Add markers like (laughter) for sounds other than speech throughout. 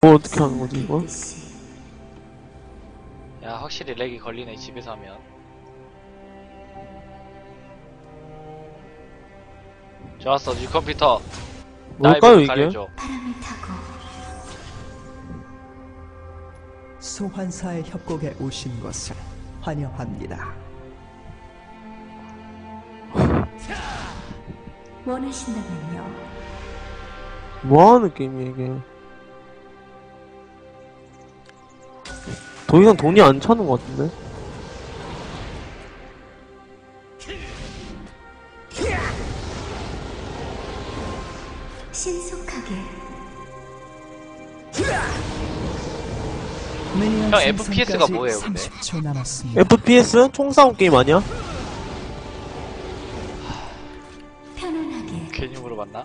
뭘 어떻게 하는 거지 이거? 야 확실히 렉이 걸리네 집에서 하면 좋았어 이 컴퓨터 뭘까요 이게? 가려줘. 바람을 타고 소환사의 협곡에 오신 것을 환영합니다. 원하신다면요. 뭐 하는 게임이야 이게? 더 이상 돈이 안 차는 것 같은데? 신속하게 형, FPS가 뭐예요, 근데? 30초 남았습니다. FPS 총싸움 게임 아니야? 편안하게 괜히 물어봤나?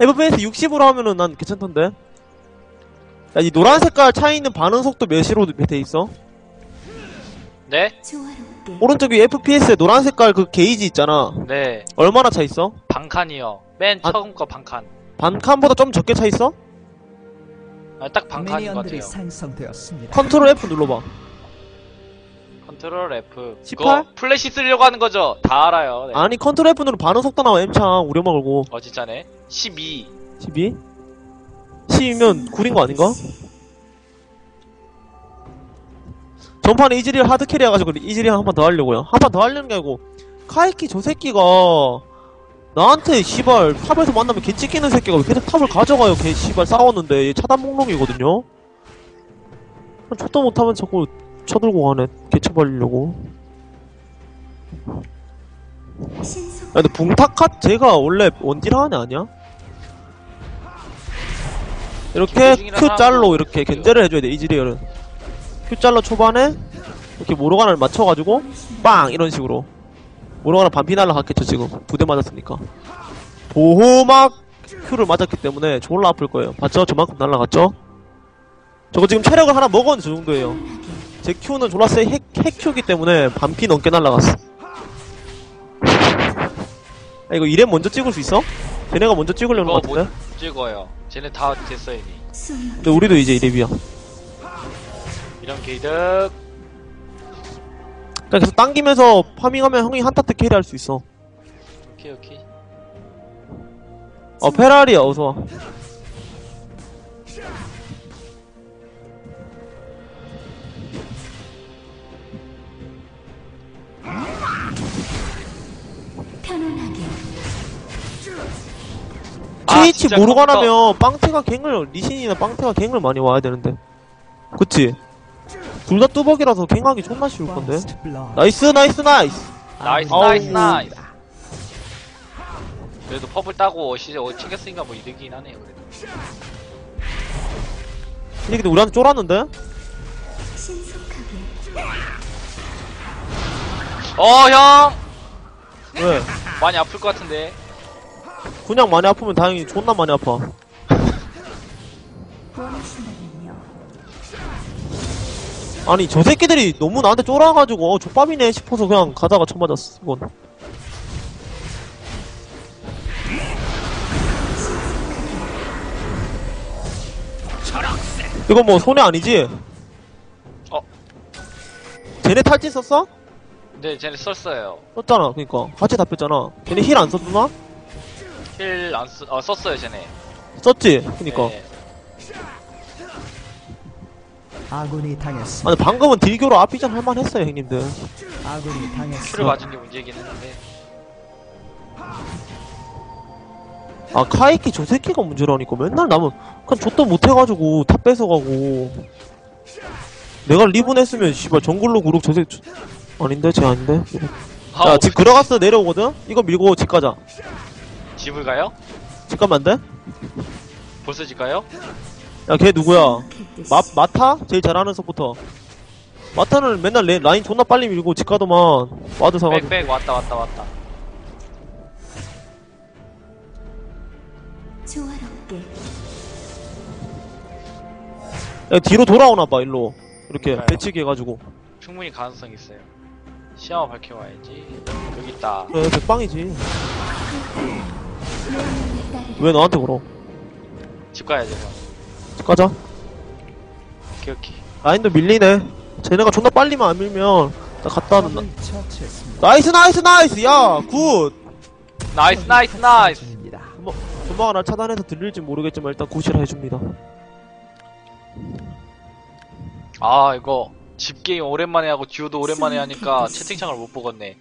FPS 60으로 하면은 난 괜찮던데? 야, 이 노란 색깔 차 있는 반응 속도 몇으로 돼 있어? 네? 오른쪽 위 FPS에 노란 색깔 그 게이지 있잖아. 네 얼마나 차 있어? 반칸이요 맨 아. 처음 거 반칸 반칸보다 좀 적게 차 있어? 아, 딱 반칸인 것 미니언들이 같아요 생성되었습니다. 컨트롤 F 눌러봐. 컨트롤 F 18? 그거 플래시 쓰려고 하는 거죠? 다 알아요 네. 아니 컨트롤 F 누르 반응 속도 나와 M창 우려만 걸고 어 진짜네 12 12? 10이면 굴인 거 아닌가? 전판에 이즈리얼 하드 캐리 해가지고 이즈리얼 한판 더 하려고요. 한 판 더 하려는 게 아니고 카이키 저 새끼가 나한테 씨발 탑에서 만나면 개 찍히는 새끼가 왜 계속 탑을 가져가요 개 씨발 싸웠는데 얘 차단 목록이거든요? 쳤도 못하면 자꾸 쳐들고 가네 개 쳐발리려고 신속 야, 근데 붕타카 제가 원래 원딜 하는 애 아니야? 이렇게 중이라 Q 짤로 하고 이렇게 견제를 해줘야 돼 이즈리얼은. Q 짤로 초반에 이렇게 모로가나를 맞춰가지고 빵! 이런 식으로. 모로가나 반피 날라갔겠죠 지금. 두 대 맞았으니까. 보호막 Q를 맞았기 때문에 졸라 아플 거예요. 봤죠? 저만큼 날라갔죠? 저거 지금 체력을 하나 먹었는데 저 정도예요. 제 Q는 졸라 세 핵, 핵 Q기 때문에 반피 넘게 날라갔어. 아, 이거 이랩 먼저 찍을 수 있어? 쟤네가 먼저 찍으려는 그거 것못 같은데? 찍어요 쟤네 다 됐어 이미. 숨 근데 우리도 이제 이랩이야. 이런 게이득. 그냥 계속 당기면서 파밍하면 형이 한타 때 캐리할 수 있어. 오케이 오케이. 어 페라리야 어서 와 아, TH 진짜 모르가나면 빵태가 갱을 리신이나 빵태가 갱을 많이 와야 되는데 그치? 둘 다 뚜벅이라서 갱하기 존나 쉬울 건데. 나이스 나이스 나이스 나이스 아우. 나이스 나이스 그래도 퍼블 따고 시제 어, 챙겼으니까 뭐 이득이긴 하네요 그래도 이 새끼들 우리한테 쫄았는데? 신속하게 어형 왜? 많이 아플 것 같은데 그냥 많이 아프면 다행히 존나 많이 아파. (laughs) 아니 저 새끼들이 너무 나한테 쫄아가지고 어 족밥이네 싶어서 그냥 가다가 쳐맞았어 이건 이건 뭐 손해 아니지? 어. 쟤네 탈진 썼어? 근데 쟤네 썼어요 썼잖아 그니까 같이 다 뺐잖아 쟤네 힐 안 썼나? 힐 안 쓰.. 어 썼어요 쟤네. 썼지? 그니까. 네. 아군이 당했습니다. 아니 방금은 딜교로 아피전 할만했어요 형님들. 아군이 큐를 당했습니다. 맞은 게 문제긴 했는데. 아 카이키 저 새끼가 문제라니까. 맨날 남은 그냥 좆도 못해가지고 다 뺏어가고. 내가 리본 했으면 씨발 정글로 구룩 저 새끼 저- 아닌데? 쟤 아닌데? 자 집 들어갔어 내려오거든? 이거 밀고 집 가자 집을 가요? 집 가면 안 돼? 벌써 집 가요? 야 걔 누구야 (laughs) 마, 마타? 제일 잘하는 서부터 마타는 맨날 레, 라인 존나 빨리 밀고 집 가더만 와드 사가지고 백백 왔다 왔다 왔다 조화롭게 야, 뒤로 돌아오나봐 일로 이렇게 그러니까요. 배치기 해가지고 충분히 가능성 있어요 시야만 밝혀와야지 여기 있다 그래 백방이지. 왜 너한테 걸어 집 가야지. 집 가자. 오케이 오케이 라인도 밀리네. 쟤네가 존나 빨리만 안 밀면 나 갔다 왔는 처치했습니다. 나이스 나이스 나이스 야 굿. 나이스 나이스 나이스 중입니다. 금방 날 차단해서 들릴지 모르겠지만 일단 굿이라 해줍니다. 아 이거 집 게임 오랜만에 하고 듀오도 오랜만에 하니까 채팅창을 못 보겠네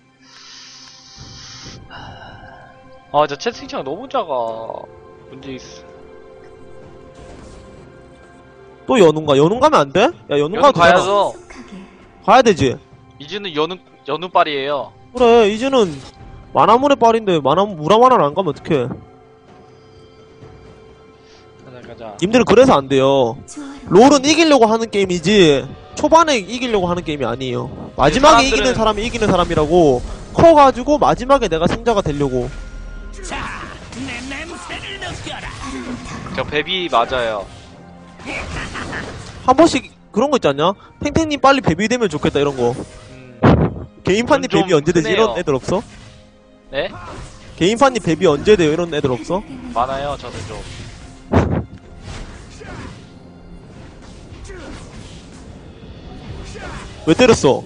아 저 채팅창 너무 작아 문제 있어 또 연운가? 연운 가면 안 돼? 야 연운 연운 가도 되잖아. 가야죠 가야 되지. 이즈는 연우 연우 빨이에요 그래 이제는 만화문의 빨인데 만화 무라만화를 안 가면 어떡해? 가자 가자 님들은 그래서 안 돼요. 롤은 이기려고 하는 게임이지 초반에 이기려고 하는 게임이 아니에요. 마지막에 사람들은- 이기는 사람이 이기는 사람이라고 커가지고 마지막에 내가 승자가 되려고. 저 베비 맞아요 한 번씩 그런 거 있지 않냐? 탱탱님 빨리 베비 되면 좋겠다 이런 거. 음, 개인판님 좀 베비 언제 되지? 흔해요. 이런 애들 없어? 네? 개인판님 베비 언제 돼요? 이런 애들 없어? 많아요 저는 좀 왜 때렸어?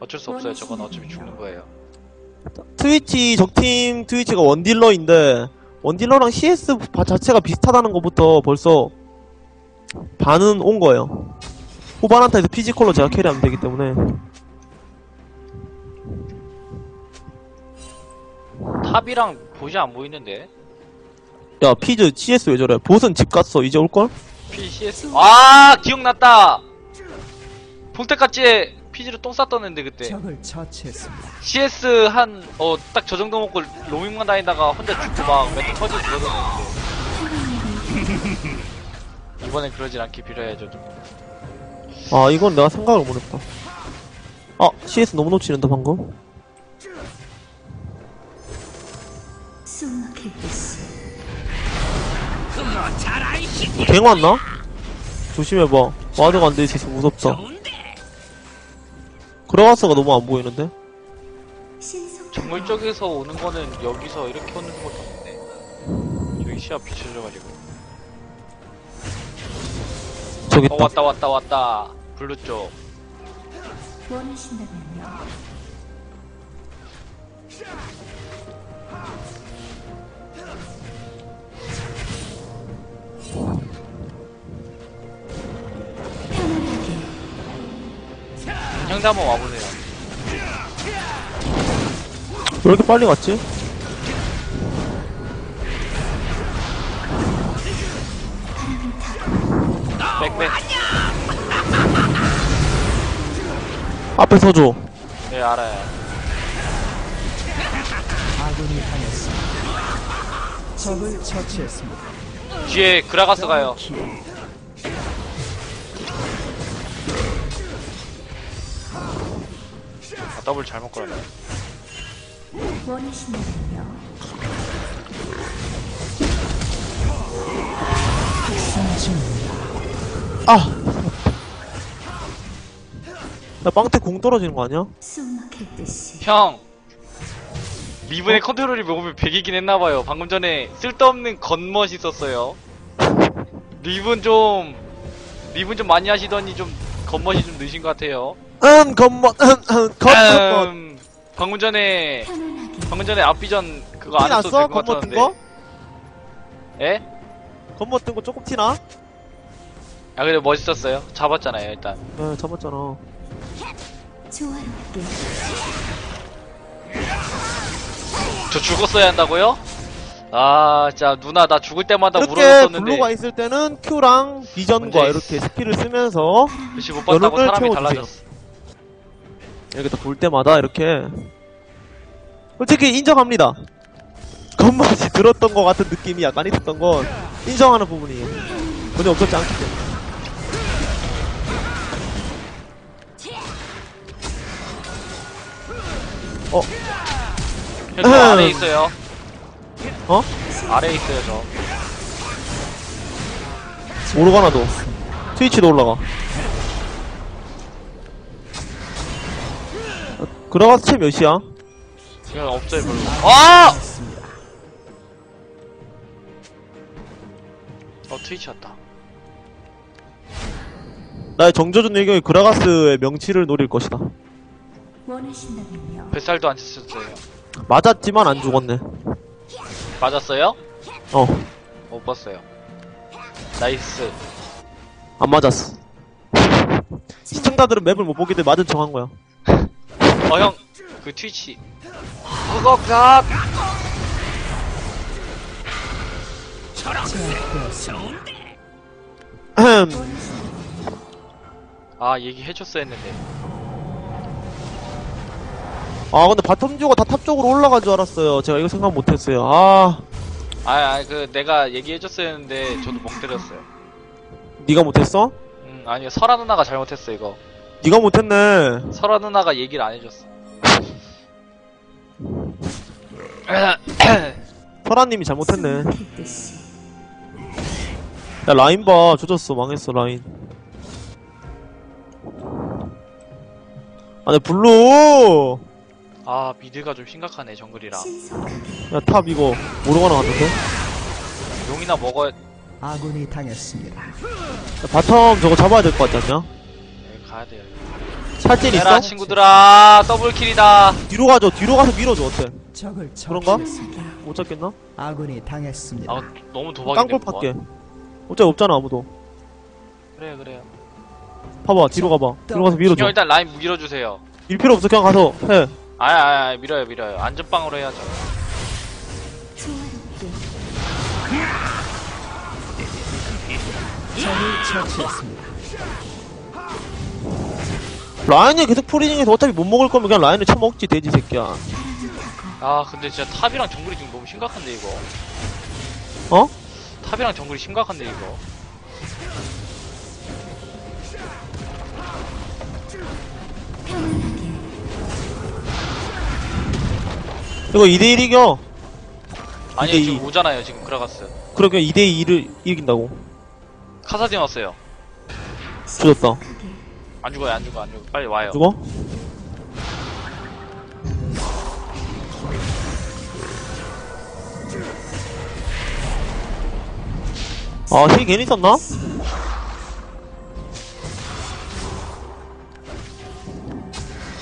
어쩔 수 없어요 저건 어차피 죽는 거예요 트위치 적팀 트위치가 원딜러인데 원딜러랑 CS 바- 자체가 비슷하다는 것부터 벌써 반은 온 거예요. 후반 한타에서 피지컬로 제가 캐리하면 되기 때문에 탑이랑 보시 안 보이는데 야 피즈 CS 왜 저래? 보선 집 갔어 이제 올걸? PCS 아 기억났다 봉태까지 피지로 똥 쌌었는데 그때 적을 처치했습니다. CS 한, 어, 딱 저 정도 먹고 로밍만 다니다가 혼자 죽고 막 멘트 터지고 그러던데. (laughs) 이번엔 그러질 않게 빌어야죠, 좀. 아 이건 내가 생각을 못했다. 아 CS 너무 놓치는데 방금? 숨 막힐 듯이 갱 왔나? 조심해봐. 와드가 안돼 있어서 무섭다. 크레와스가 너무 안 보이는데? 정글 쪽에서 오는 거는 여기서 이렇게 오는 것밖에 없는데. 저기 시야 비춰져가지고. 저기 어, 있다. 왔다, 왔다, 왔다. 블루 쪽. 원하신다면요 형도 한번 와보세요. 왜 이렇게 빨리 갔지? 빽빽. 앞에 서줘. 네, 알아요. 아군이 당했습니다. 적을 처치했습니다. 뒤에 그라가스 가요. 더블 잘못 걸었네. 아! 야, 빵태 공 떨어지는 거 아니야? 형! 리븐의 컨트롤이 먹으면 100이긴 했나봐요. 방금 전에 쓸데없는 겉멋 있었어요. 리븐 좀 리븐 좀 많이 하시더니 좀 겉멋이 좀 느신 것 같아요 응, 겉멋, 응, 응, 겉멋. 음, 방금 전에 방금 전에 앞비전 그거 티안 했어도 났어? 될것 겉멋 뜬 같았는데 거? 예? 겉멋 뜬거 조금 티나? 아 근데 멋있었어요 잡았잖아요 일단 네, 잡았잖아. 조화롭게 저 죽었어야 한다고요? 아 진짜 누나 나 죽을 때마다 이렇게 물어줬었는데 블루가 있을 때는 Q랑 비전과 문제 이렇게 스킬을 쓰면서 글씨 못 봤다고 여론을 사람이 채워주세요. 달라졌어 이렇게 볼 때마다 이렇게 솔직히 인정합니다. 겉멋이 들었던 것 같은 느낌이 약간 있었던 건 인정하는 부분이에요. 전혀 없었지 않기 때문에. 어, 저 아래에 있어요 어? 아래에 있어요 저 오르가나도. 트위치도 올라가. 어, 그라가스 채 몇이야? 지금 없어요 별로 아! 어 트위치였다 나의 정조준 의경이 그라가스의 명치를 노릴 것이다. 원하신다면요. 뱃살도 안 쳤었어요 맞았지만 안 죽었네. 맞았어요? 어, 못 봤어요 나이스 안 맞았어. 시청자들은 맵을 못 보기 때문에 맞은 척한 거야. 어 형 그 트위치. 아흠. (clears throat) 아 얘기해줬어야 했는데 아, 근데 바텀 듀오가 다탑 쪽으로 올라간 줄 알았어요. 제가 이거 생각 못 했어요. 아, 아그 내가 얘기해줬어야 했는데 저도 멍 때렸어요 네가 못했어? 음 아니요 설아 누나가 잘못했어 이거 네가 못했네. 설아 누나가 얘기를 안 해줬어 설아님이 잘못했네. 야, 라인 봐. 조졌어. 망했어, 라인. 아, 근데 블루! 아 미드가 좀 심각하네 정글이랑 신속하게 야, 탑 이거, 모르가나? 야, 용이나 먹어야 아군이 당했습니다. 바텀 저거 잡아야 될 것 같지 않냐? 가야 돼요 찰질 있어? 해라 친구들아 더블킬이다 뒤로 가죠. 뒤로 가서 밀어줘. 어때? 적을 그런가? 처치했습니다. 못 잡겠나? 아군이 당했습니다. 아 너무 도박인데 깡골 팔게. 어차피 없잖아, 아무도. 그래 그래요 봐봐, 뒤로 가봐. 뒤로 가서 밀어줘. 형 일단 라인 밀어주세요 밀 필요 없어. 그냥 가서 해. 아야 아야 밀어요 밀어요 안전빵으로 해야죠 적을 처치했습니다. 라인을 계속 프리징해서 어차피 못 먹을 거면 그냥 라인을 쳐먹지, 돼지 새끼야. 아 근데 진짜 탑이랑 정글이 지금 너무 심각한데 이거 어? 탑이랑 정글이 심각한데 이거 이거 2대1 이겨. 아니 이게 지금 이- 오잖아요 지금 그라가스 그냥 2대2를 이긴다고. 카사딘 왔어요 조졌다. 안 죽어요 안 죽어 안 죽어 빨리 와요 죽어? 아, 힐 괜히 썼나?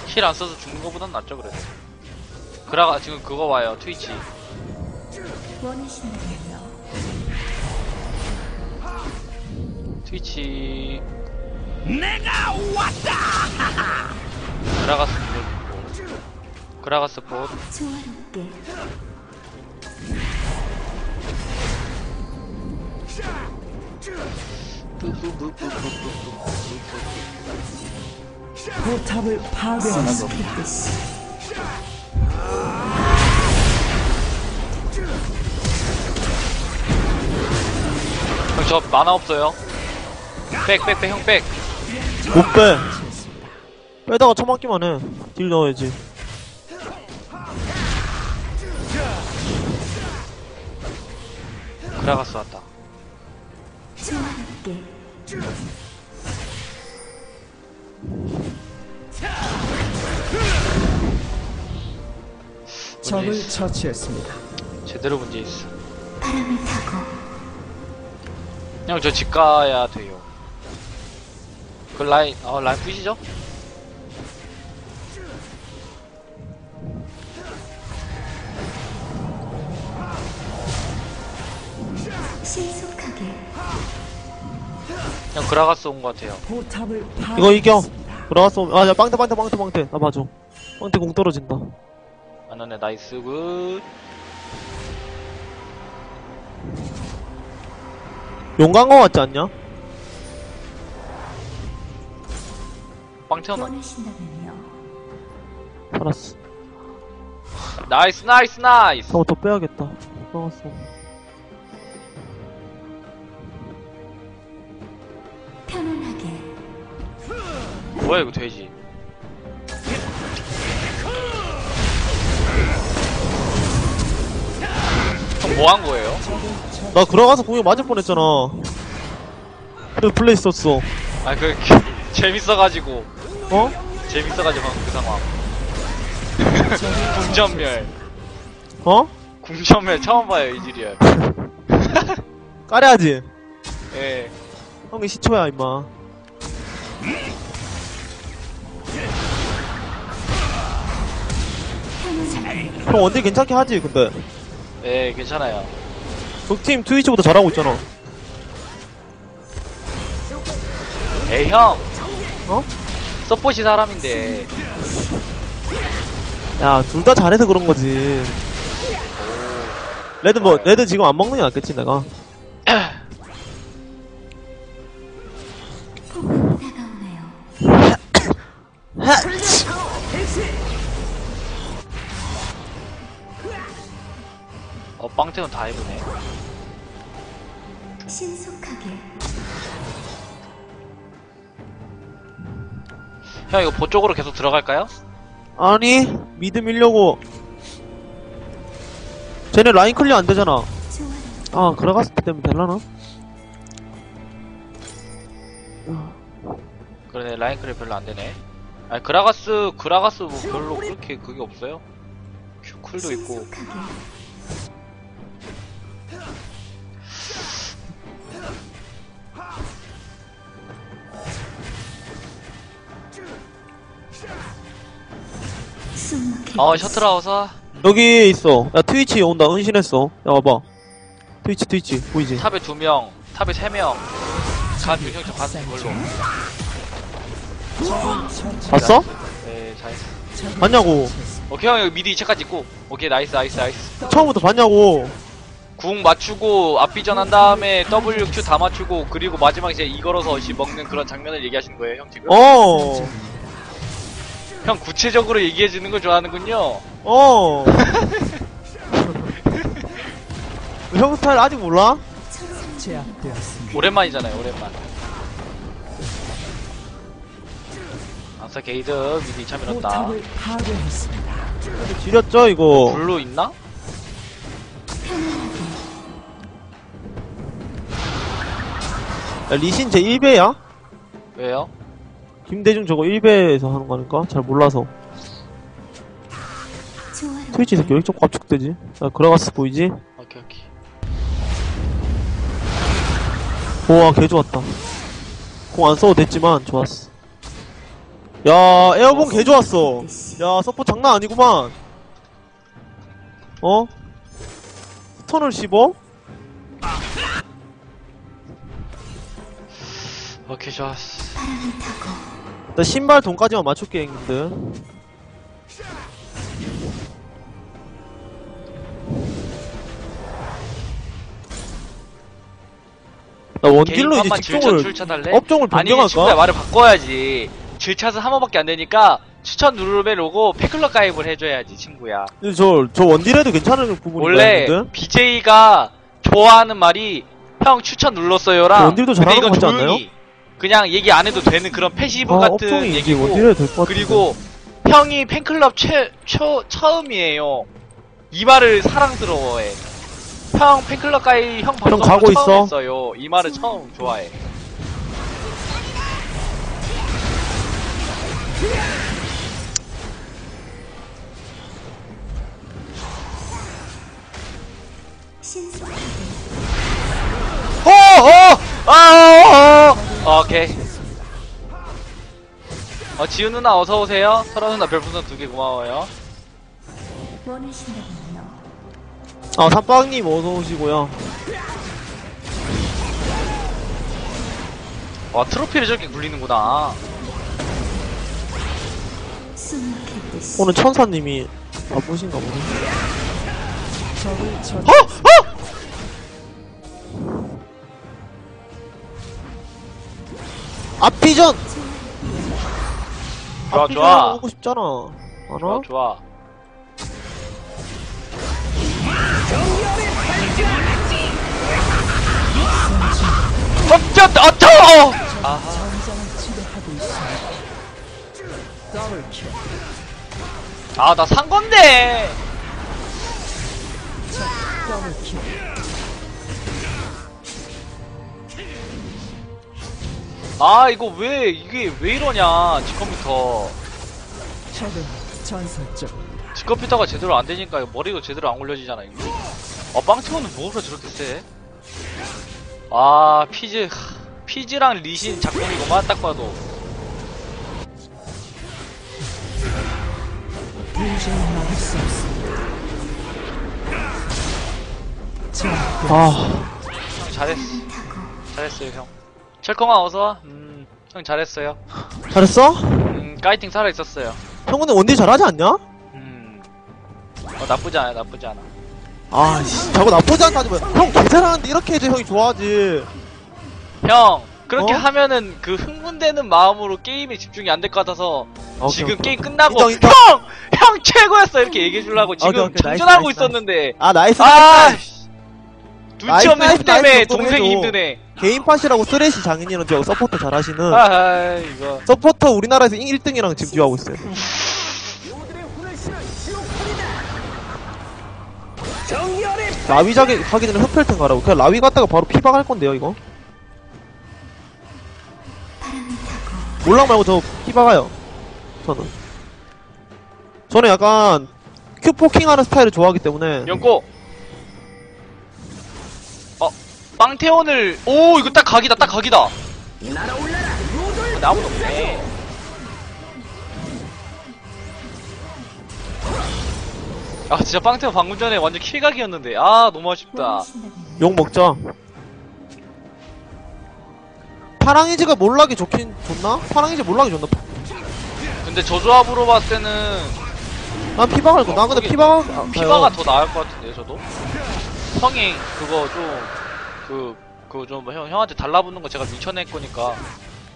힐 안 써서 죽는 거보단 낫죠 그래도 그라가 지금 그거 와요 트위치. 트위치 내가 왔다! 그라가스 밀어주고 그라가스 봇 조화롭게. 포탑을 파괴하는 형저 만화 없어요. 백 백 백 형 백 못 빼. 빼다가 처맞기만 해. 딜 넣어야지. 그라가스 왔다 적을 문제 있어. 처치했습니다. 제대로 문제 있어 바람을 타고 형저집 가야 돼요 그 라인 어 라인 부시죠? 신속하게 형 그라가스 온 것 같아요 포탑을. 이거 이겨. 들어갔어. 아, 야, 빵태, 빵태, 빵태, 빵태. 나 봐줘. 빵태 공 떨어진다. 안나네 나이스 굿 용광거 같지 않냐? 빵 태어나 원하신다면요. 알았어. 나이스 나이스 나이스 저거 더 빼야겠다. 나왔어. 편안하게 뭐야 이거 돼지 형 뭐 한 거예요? 나 들어가서 공격 맞을 뻔했잖아. 그래도 플레이 썼어. 아그 (laughs) 재밌어가지고 어? 재밌어가지고 방금 그 상황 궁전멸 어? 궁전멸 처음 봐요 이즈리얼 (laughs) 까려야지. 예. 형이 시초야 임마 형 원딜 괜찮게 하지 근데 예, 괜찮아요. 적팀 트위치보다 잘하고 있잖아 에이, 형. 어? 서포시 사람인데. 야 둘 다 잘해서 그런 거지 레드 뭐 레드 지금 안 먹는 게 낫겠지 내가. 어, 빵태는 다 해보네. 신속하게 형, 이거 보 쪽으로 계속 들어갈까요? 아니 미드 밀려고 쟤네 라인 클리어 안 되잖아 아 그라가스 때문에 될라나? 그러네, 라인크레 별로 안 되네. 아니, 그라가스, 그라가스 뭐 별로 그렇게 그게 없어요. 큐, 쿨도 있고. 어, 셔틀하우서 여기 있어 야 트위치 온다 은신했어 야 와봐 트위치 트위치 보이지? 탑에 두 명, 탑에 세 명. 간 중형 좀 가는 걸로. 봤어? 네, 잘. 봤냐고 오케이, 형, 여기 미드 2차까지 있고. 오케이, 나이스, 나이스, 나이스. 처음부터 봤냐고 궁 맞추고 앞비전 한 다음에 WQ 다 맞추고 그리고 마지막에 이제 이 걸어서 어시 먹는 그런 장면을 얘기하시는 거예요, 형 지금? 어 형 구체적으로 얘기해주는 걸 좋아하는군요. 어. (laughs) 형 스타일 아직 몰라? 제압되었습니다. 오랜만이잖아요, 오랜만. 아싸 게이드 미드 2차 밀었다. 포탑을 파괴했습니다. 지렸죠 이거 블루 있나? 야, 리신 제 1배야? 왜요? 김대중 저거 1배에서 하는 거니까 잘 몰라서 트위치 새끼 왜 이렇게 꽉축되지? 야 그라가스 보이지? 오케이 오케이. 우와 개 좋았다 공 안 써도 됐지만 좋았어 야 에어본 개 좋았어 야 서포 장난 아니구만 어? 스턴을 씹어? 오케이 좋았어. 타고 나 신발 돈까지만 맞출게 형님들 나 원딜로 이제 직종을 출첵할래? 업종을 아니 친구야 변경할까? 말을 바꿔야지. 질차는 한 번밖에 안 되니까 추천 누르면 오고 팬클럽 가입을 해줘야지 친구야. 근데 저, 저 원딜에도 괜찮은 부분이 원래 있는데? BJ가 좋아하는 말이 형 추천 눌렀어요랑 원딜도 잘하는 거 같지 않나요? 조용히 그냥 얘기 안 해도 되는 그런 패시브 아, 같은 업종이 얘기고 원딜에도 될것 같은데 그리고 형이 팬클럽 최, 초, 처음이에요. 이 말을 사랑스러워해. 형 팬클럽 가입 형 방송 가고 처음 있어? 했어요. 이 말을 처음 좋아해. 어, 지훈 누나 어서 오세요. 설아 누나 별풍선 두 개 고마워요. 아 삼빵님 어서 오시고요 와 트로피를 저렇게 굴리는구나. 오늘 천사님이 바쁘신가 보네 처치. 어, 앞비전! 좋아 앞비전 좋아. 오고 싶잖아 안 좋아 와? 좋아. 멈췄다 어쩌! 아. 아, 나 산 건데. 아, 이거 왜 이게 왜 이러냐? 지 컴퓨터. 적은 전설적입니다. 지 컴퓨터가 제대로 안 되니까 머리도 제대로 안 올려지잖아, 이거. 아, 빵티모는 뭐가 저렇게 세? 아 피즈 하, 피즈랑 리신 작품이구만 딱 봐도 도저히 막을 수 없습니다. 자, 아형 잘했어 잘했어요 형 철컹아 어서와 음 형 잘했어요 잘했어? 음 까이팅 살아있었어요 형 근데 원딜 잘하지 않냐? 음 어, 나쁘지 않아 나쁘지 않아 아 씨 자꾸 나쁘지 않다지 형개 잘하는데 이렇게 해줘 형이 좋아하지 형 그렇게 어? 하면은 그 흥분되는 마음으로 게임에 집중이 안 될 것 같아서 오케이, 지금 오케이. 게임 끝나고 인정, 인정. 형! 형 최고였어 이렇게 얘기해 주려고 지금 오케이, 오케이. 나이스, 있었는데 아 나이스 아 나이스 눈치 나이스, 없는 형 나이스, 때문에 동생이. 힘드네 개인팟이라고 쓰레쉬 장인이랑 저 서포터 잘하시는 아 이거. 서포터 우리나라에서 1등이랑 지금 듀하고 있어요. 라위 자기 하기 전에 흡혈탱 가라고. 그냥 라위 갔다가 바로 피박 할 건데요 이거? 몰락 말고 저 피박아요 저는. 저는 약간 큐 포킹 하는 스타일을 좋아하기 때문에. 연고 빵태원을 오 이거 딱 각이다 딱 각이다 근데 아무도 없네 아 진짜 빵태원 방금 전에 완전 킬각이었는데 아 너무 아쉽다 욕 먹자 파랑이즈가 몰락이 좋긴 좋나? 파랑이즈 몰락이 좋나? 근데 저 조합으로 봤을 때는 난 피박할 거. 나 근데 거기 피박 아, 피바가 더 나을 것 같은데 저도 성행 그거 좀 그 그거 좀 형, 형한테 달라붙는 거 제가 미쳐낼 거니까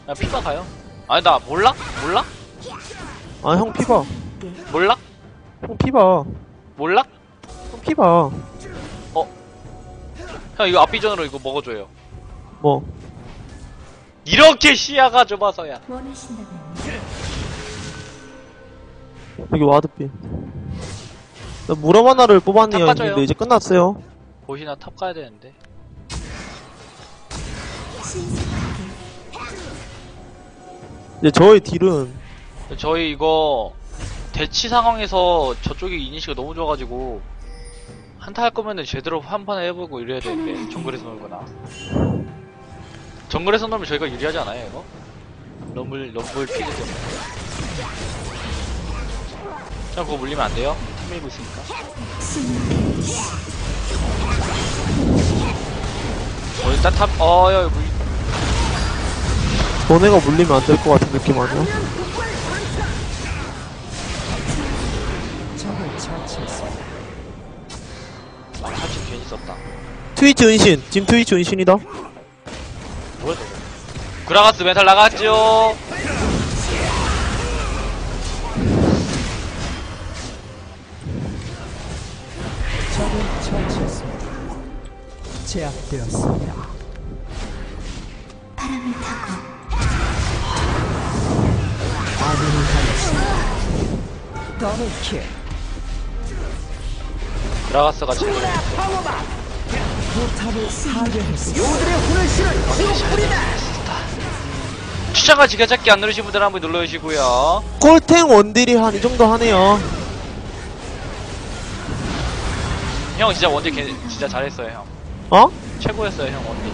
그냥 피바 가요 아니 나 몰라? 몰라? 아 형 피박. 몰라? 형 피박. 몰라? 형 피박. 형 이거 앞비전으로 이거 먹어줘요 뭐 이렇게 시야가 좁아서야 원하신다면 여기 와드비. 나 무람 하나를 뽑았네요. 탑 빠져요. 근데 이제 끝났어요. 보시나 탑 가야 되는데 이제 저의 딜은 저희 이거 대치 상황에서 저쪽에 이니시가 너무 좋아가지고 한타 할 거면은 제대로 한 판 해보고 이래야 되는데 정글에서 놀거나 정글에서 놀면 저희가 유리하지 않아요 이거? 럼블 럼블 피드 때문에 자 그거 물리면 안 돼요? 탑 밀고 있으니까 어 일단 탑 어야 물 너네가 물리면 안 될 것 같은 느낌 아니야? 아, 사실 괜히 썼다 트위치 은신. 지금 트위치 은신이다. 뭐야 저거 그라가스 멘탈 나갔죠. 제압되었습니다. 더블킬. 그라가스가 제일 포탑을 파괴했습니다. 추천과 지켜찾기 안 누르신 분들 한번 눌러주시고요 꼴탱 원딜이 한 이 정도 하네요. 형 진짜 원딜 개- 진짜 잘했어요 형 어? 최고였어요 형 원딜